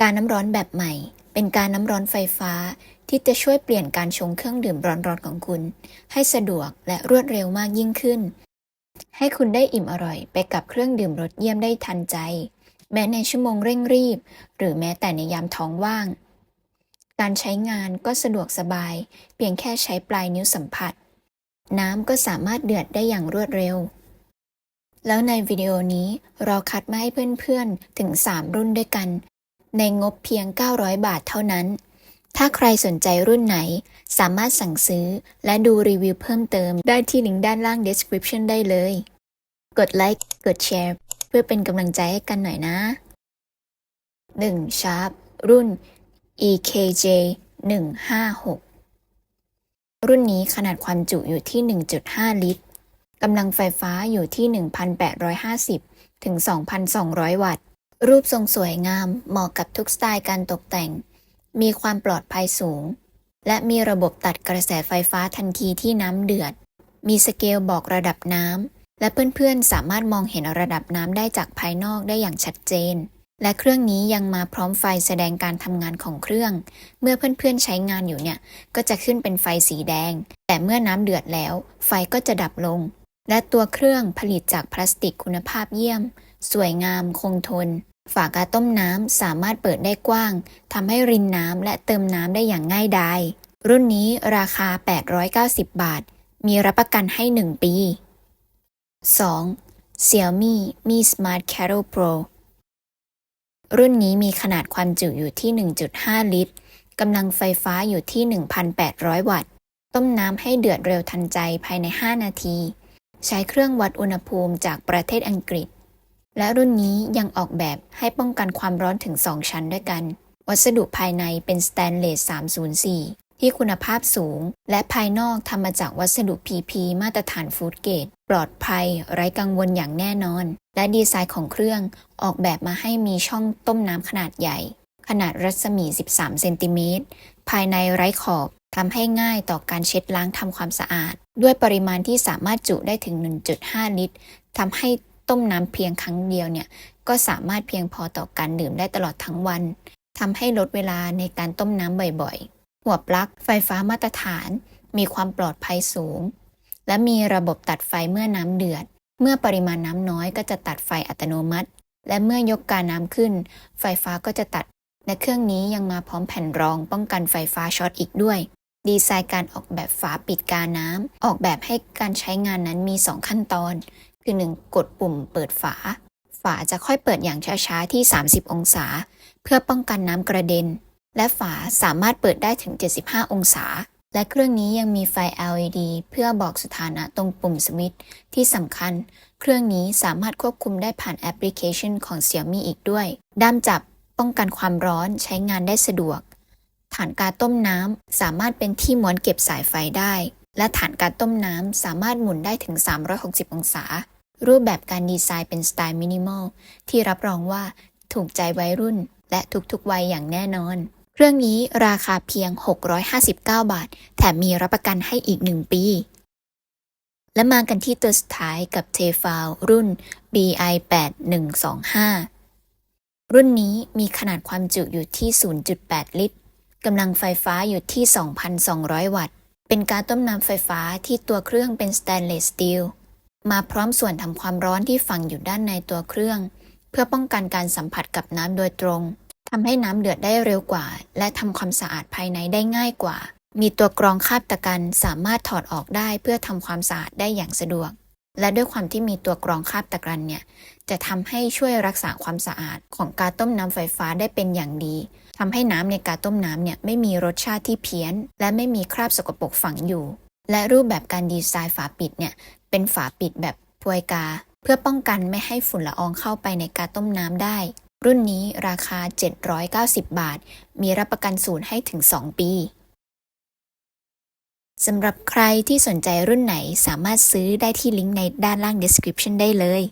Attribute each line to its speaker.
Speaker 1: การน้ำร้อนแบบใหม่ เป็นการน้ำร้อนไฟฟ้า ที่จะช่วยเปลี่ยนการชงเครื่องดื่มร้อนๆของคุณ ให้สะดวกและรวดเร็วมากยิ่งขึ้น ให้คุณได้อิ่มอร่อยไปกับเครื่องดื่มรสเยี่ยมได้ทันใจ แม้ในชั่วโมงเร่งรีบ หรือแม้แต่ในยามท้องว่าง การใช้งานก็สะดวกสบาย เพียงแค่ใช้ปลายนิ้วสัมผัส น้ำก็สามารถเดือดได้อย่างรวดเร็วแล้วในวิดีโอนี้เราคัดมาให้เพื่อนๆ ถึง 3 รุ่นด้วยกัน ในงบเพียง 900 บาทเท่านั้น ถ้าใครสนใจรุ่นไหน สามารถสั่งซื้อและดูรีวิวเพิ่มเติมได้ที่ลิงก์ด้านล่าง description ได้เลย กดไลค์ กดแชร์ เพื่อเป็นกำลังใจให้กันหน่อยนะ 1. Sharp รุ่น EKJ 156 รุ่นนี้ขนาดความจุอยู่ที่ 1.5 ลิตรกำลังไฟฟ้าอยู่ที่ 1,850 ถึง 2,200 วัตต์ รูปทรงสวยงามเหมาะกับทุกสไตล์การตกแต่ง มีความปลอดภัยสูง และมีระบบตัดกระแสไฟฟ้าทันทีที่น้ำเดือด มีสเกลบอกระดับน้ำ และเพื่อนๆ สามารถมองเห็นระดับน้ำได้จากภายนอกได้อย่างชัดเจน และเครื่องนี้ยังมาพร้อมไฟแสดงการทำงานของเครื่อง เมื่อเพื่อนๆใช้งานอยู่เนี่ย ก็จะขึ้นเป็นไฟสีแดง แต่เมื่อน้ำเดือดแล้ว ไฟก็จะดับลง และตัวเครื่องผลิตจากพลาสติกคุณภาพเยี่ยม สวยงามคงทน ฝากาต้มน้ำสามารถเปิดได้กว้างทำให้รินน้ำและเติมน้ำได้อย่างง่ายดายรุ่นนี้ราคา 890 บาท มีรับประกันให้ 1 ปี 2. Xiaomi Mi Smart Kettle Pro รุ่นนี้มีขนาดความจุอยู่ที่ 1.5 ลิตร กำลังไฟฟ้าอยู่ที่ 1,800 วัตต์ ต้มน้ำให้เดือดเร็วทันใจภายใน 5 นาที ใช้เครื่องวัดอุณหภูมิจากประเทศอังกฤษ และรุ่นนี้ยังออกแบบให้ป้องกันความร้อนถึง 2 ชั้นด้วยกัน วัสดุภายในเป็นสแตนเลส 304 ที่คุณภาพสูง และภายนอกทำมาจากวัสดุ PP มาตรฐานฟูดเกรดปลอดภัย ไร้กังวลอย่างแน่นอน และดีไซน์ของเครื่องออกแบบมาให้มีช่องต้มน้ำขนาดใหญ่ ขนาดรัศมี 13 เซนติเมตร ภายในไร้ขอบทำให้ง่ายต่อการเช็ดล้างทำความสะอาด ด้วยปริมาณที่สามารถจุได้ถึง 1.5 ลิตรทำให้ ต้มน้ำเพียงครั้งเดียวเนี่ยก็สามารถเพียงพอต่อการดื่มได้ตลอดทั้งวันทำให้ลดเวลาในการต้มน้ำบ่อยๆ หัวปลั๊กไฟฟ้ามาตรฐาน มีความปลอดภัยสูง และมีระบบตัดไฟเมื่อน้ำเดือด เมื่อปริมาณน้ำน้อยก็จะตัดไฟอัตโนมัติ และเมื่อยกกาน้ำขึ้น ไฟฟ้าก็จะตัด และเครื่องนี้ยังมาพร้อมแผ่นรองป้องกันไฟฟ้าช็อตอีกด้วย ดีไซน์การออกแบบฝาปิดกาน้ำออกแบบให้การใช้งานนั้นมี 2 ขั้นตอน คือ 1. กดปุ่มเปิดฝา ฝาจะค่อยเปิดอย่างช้าๆ ที่ 30 องศา เพื่อป้องกันน้ำกระเด็น และฝาสามารถเปิดได้ถึง 75 องศา และเครื่องนี้ยังมีไฟ LED เพื่อบอกสถานะตรงปุ่มสวิตช์ที่สำคัญ เครื่องนี้สามารถควบคุมได้ผ่านแอปพลิเคชันของ Xiaomi อีกด้วย ด้ามจับป้องกันความร้อนใช้งานได้สะดวก ฐานการต้มน้ำสามารถเป็นที่ม้วนเก็บสายไฟได้และฐานการต้มน้ำสามารถหมุนได้ถึง 360 องศา รูปแบบการดีไซน์เป็นสไตล์มินิมอลที่รับรองว่าถูกใจวัยรุ่น และทุกๆวัยอย่างแน่นอน เครื่องนี้ราคาเพียง 659 บาท แถมมีรับประกันให้อีก 1 ปี และมากันที่ตัวสุดท้ายกับเทฟาวรุ่น BI 8125 รุ่นนี้มีขนาดความจุอยู่ที่ 0.8 ลิตรกำลังไฟฟ้าอยู่ที่ 2,200 วัตต์ เป็นการต้มน้ำไฟฟ้าที่ตัวเครื่องเป็นสแตนเลสสตีล มาพร้อมส่วนทำความร้อนที่ฝังอยู่ด้านในตัวเครื่อง เพื่อป้องกันการสัมผัสกับน้ำโดยตรงทำให้น้ำเดือดได้เร็วกว่า และทำความสะอาดภายในได้ง่ายกว่า มีตัวกรองคาบตะกันสามารถถอดออกได้เพื่อทำความสะอาดได้อย่างสะดวก และด้วยความที่มีตัวกรองคาบตะกันเนี่ยจะทำให้ช่วยรักษาความสะอาดของการต้มน้ำไฟฟ้าได้เป็นอย่างดีทำให้น้ำในการต้มน้ำเนี่ยไม่มีรสชาติที่เพี้ยน และไม่มีคราบสกปรกฝังอยู่ และรูปแบบการดีไซน์ฝาปิดเนี่ย เป็นฝาปิดแบบพวยกา เพื่อป้องกันไม่ให้ฝุ่นละอองเข้าไปในการต้มน้ำได้ รุ่นนี้ราคา 790 บาท มีรับประกันศูนย์ให้ถึง 2 ปีสำหรับใครที่สนใจรุ่นไหนสามารถซื้อได้ที่ลิงก์ในด้านล่าง description ได้เลย